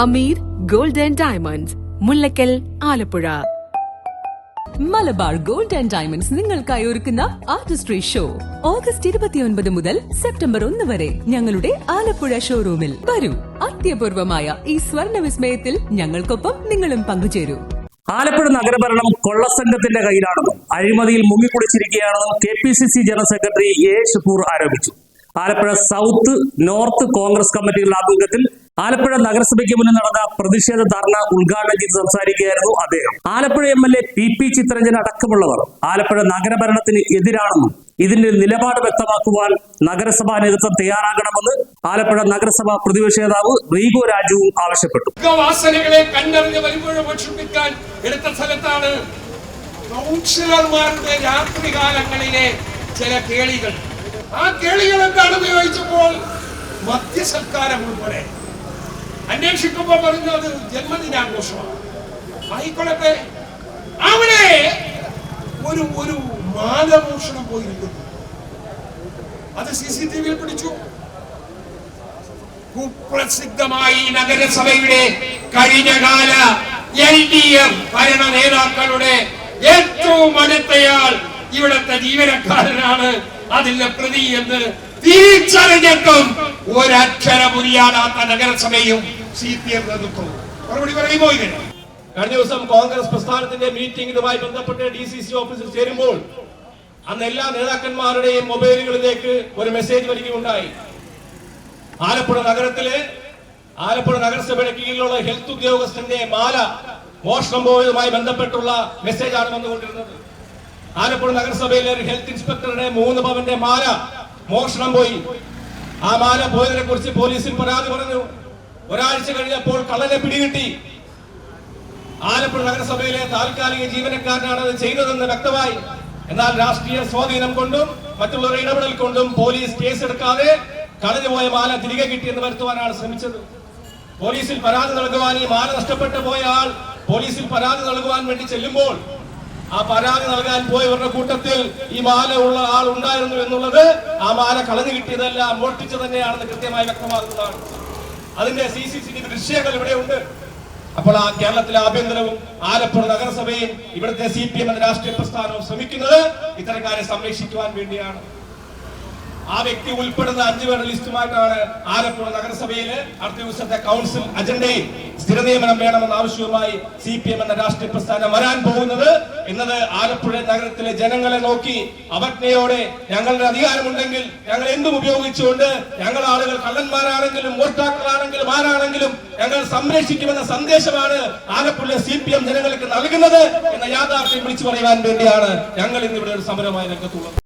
Hameer gold and diamonds Mullakkal Alappuzha. Malabar gold and diamonds നിങ്ങൾക്കായി ഒരുക്കുന്ന Artistry show. August ഇരുപത്തിയൊൻപത് മുതൽ September ഒന്ന് വരെ ഞങ്ങളുടെ ആലപ്പുഴ ഷോറൂമിൽ വരൂ. അത്യപൂർവമായ ഈ സ്വർണ വിസ്മയത്തിൽ ഞങ്ങൾക്കൊപ്പം നിങ്ങളും പങ്കുചേരൂ. ആലപ്പുഴ നഗരഭരണം കൊള്ളസംഘത്തിന്റെ കയ്യിലാണെന്നും അഴിമതിയിൽ മുങ്ങിക്കുളിച്ചിരിക്കുകയാണെന്നും K P C C general secretary A Shukoor ആരോപിച്ചു. ആലപ്പുഴ സൗത്ത് നോർത്ത് കോൺഗ്രസ് കമ്മിറ്റികളുടെ ആഭിമുഖ്യത്തിൽ ആലപ്പുഴ നഗരസഭയ്ക്ക് മുന്നിൽ നടന്ന പ്രതിഷേധ ധർണ ഉദ്ഘാടനം ചെയ്ത് സംസാരിക്കുകയായിരുന്നു അദ്ദേഹം. Alappuzha M L A P P Chithranjan അടക്കമുള്ളവർ ആലപ്പുഴ നഗരഭരണത്തിന് എതിരാണെന്നും ഇതിന്റെ നിലപാട് വ്യക്തമാക്കുവാൻ നഗരസഭാ നേതൃത്വം തയ്യാറാകണമെന്ന് ആലപ്പുഴ നഗരസഭാ പ്രതിപക്ഷ നേതാവ് റീഗോ രാജുവും ആവശ്യപ്പെട്ടു. കണ്ടറിഞ്ഞ് എടുത്ത സ്ഥലത്താണ് കൗൺസിലർമാരുടെ രാത്രികാലങ്ങളിലെ ചില കേളികൾ. ആ കേളികൾ എന്താണെന്ന് ചോദിച്ചപ്പോൾ മദ്യസൽക്കാരം ഉൾപ്പെടെ അന്വേഷിക്കുമ്പോൾ പറഞ്ഞു അത് ജന്മദിനാഘോഷമാണ്. ആയിക്കൊള്ളട്ടെ അവിടെ ഒരു ഒരു മാലമോഷണം പോയിരിക്കുന്നു. അത് സി സി ടി വിയിൽ പിടിച്ചു. കുപ്രസിദ്ധമായി നഗരസഭയുടെ കഴിഞ്ഞകാല എൽ ഡി എഫ് ഭരണ നേതാക്കളുടെ ഏറ്റവും അടുത്തയാൾ ഇവിടുത്തെ ജീവനക്കാരനാണ് അതിന്റെ പ്രതി എന്ന് തിരിച്ചറിഞ്ഞിട്ടും ഒരക്ഷരം ഉരിയാടാത്ത നഗരസഭയും സി പി എം നേതൃത്വം മറുപടി പറയുമോ ഇതിന് കഴിഞ്ഞ ദിവസം കോൺഗ്രസ് പ്രസ്ഥാനത്തിന്റെ മീറ്റിംഗിനുമായി ബന്ധപ്പെട്ട് ഡി സി സി ഓഫീസിൽ ചേരുമ്പോൾ അന്ന് എല്ലാ നേതാക്കന്മാരുടെയും മൊബൈലുകളിലേക്ക് ഒരു മെസ്സേജ് വരികയുണ്ടായി. ആലപ്പുഴ നഗരത്തിലെ ആലപ്പുഴ നഗരസഭയുടെ കീഴിലുള്ള ഹെൽത്ത് ഉദ്യോഗസ്ഥന്റെ മാല മോഷണം പോയതുമായി ബന്ധപ്പെട്ടുള്ള മെസ്സേജാണ് വന്നുകൊണ്ടിരുന്നത്. ആലപ്പുഴ നഗരസഭയിലെ ഒരു ഹെൽത്ത് ഇൻസ്പെക്ടറുടെ മൂന്ന് പവന്റെ മാല മോഷണം പോയി. ആ മാല പോയതിനെ കുറിച്ച് പോലീസിൽ പരാതി പറഞ്ഞു. ഒരാഴ്ച കഴിഞ്ഞപ്പോൾ കള്ളനെ പിടികിട്ടി. ആലപ്പുഴ നഗരസഭയിലെ താൽക്കാലിക ജീവനക്കാരനാണ് അത് ചെയ്തതെന്ന് വ്യക്തമായി. എന്നാൽ രാഷ്ട്രീയ സ്വാധീനം കൊണ്ടും മറ്റുള്ളവരുടെ ഇടപെടൽ കൊണ്ടും പോലീസ് കേസെടുക്കാതെ കളഞ്ഞുപോയ മാല തിരികെ കിട്ടിയെന്ന് വരുത്തുവാനാണ് ശ്രമിച്ചത്. പോലീസിൽ പരാതി നൽകുവാൻ ഈ മാല നഷ്ടപ്പെട്ടു പോയ ആൾ പോലീസിൽ പരാതി നൽകുവാൻ വേണ്ടി ചെല്ലുമ്പോൾ ആ പരാതി നൽകാൻ പോയവരുടെ കൂട്ടത്തിൽ ഈ മാല ഉള്ള ആൾ ഉണ്ടായിരുന്നു എന്നുള്ളത് ആ മാല കളഞ്ഞു കിട്ടിയതല്ല മോഷ്ടിച്ചു തന്നെയാണെന്ന് കൃത്യമായി വ്യക്തമാക്കുന്നതാണ്. അതിന്റെ സി സി ടി വി ദൃശ്യങ്ങൾ ഇവിടെയുണ്ട് അപ്പോൾ ആ കേരളത്തിലെ ആഭ്യന്തരവും ആലപ്പുഴ നഗരസഭയും ഇവിടുത്തെ സി പി എം എന്ന രാഷ്ട്രീയ പ്രസ്ഥാനവും ശ്രമിക്കുന്നത് ഇത്തരക്കാരെ സംരക്ഷിക്കുവാൻ വേണ്ടിയാണ്. ആ വ്യക്തി ഉൾപ്പെടുന്ന അഞ്ചു പേരുടെ ലിസ്റ്റുമായിട്ടാണ് ആലപ്പുഴ നഗരസഭയിലെ അടുത്ത ദിവസത്തെ കൗൺസിൽ അജണ്ടയിൽ സ്ഥിര നിയമനം വേണമെന്ന ആവശ്യവുമായി സി പി എം എന്ന രാഷ്ട്രീയ പ്രസ്ഥാനം വരാൻ പോകുന്നത്. എന്നത് ആലപ്പുഴ നഗരത്തിലെ ജനങ്ങളെ നോക്കി അവജ്ഞയോടെ ഞങ്ങളുടെ അധികാരമുണ്ടെങ്കിൽ ഞങ്ങൾ എന്തും ഉപയോഗിച്ചുകൊണ്ട് ഞങ്ങൾ ആളുകൾ കള്ളന്മാരാണെങ്കിലും മോഷ്ടാക്കളാണെങ്കിലും ആരാണെങ്കിലും ഞങ്ങൾ സംരക്ഷിക്കുമെന്ന സന്ദേശമാണ് ആലപ്പുഴ സി പി എം ജനങ്ങൾക്ക് നൽകുന്നത് എന്ന യാഥാർത്ഥ്യം വിളിച്ചു പറയുവാൻ വേണ്ടിയാണ് ഞങ്ങൾ ഇന്ന് ഇവിടെ ഒരു സമരമായി രംഗത്തുള്ളത്.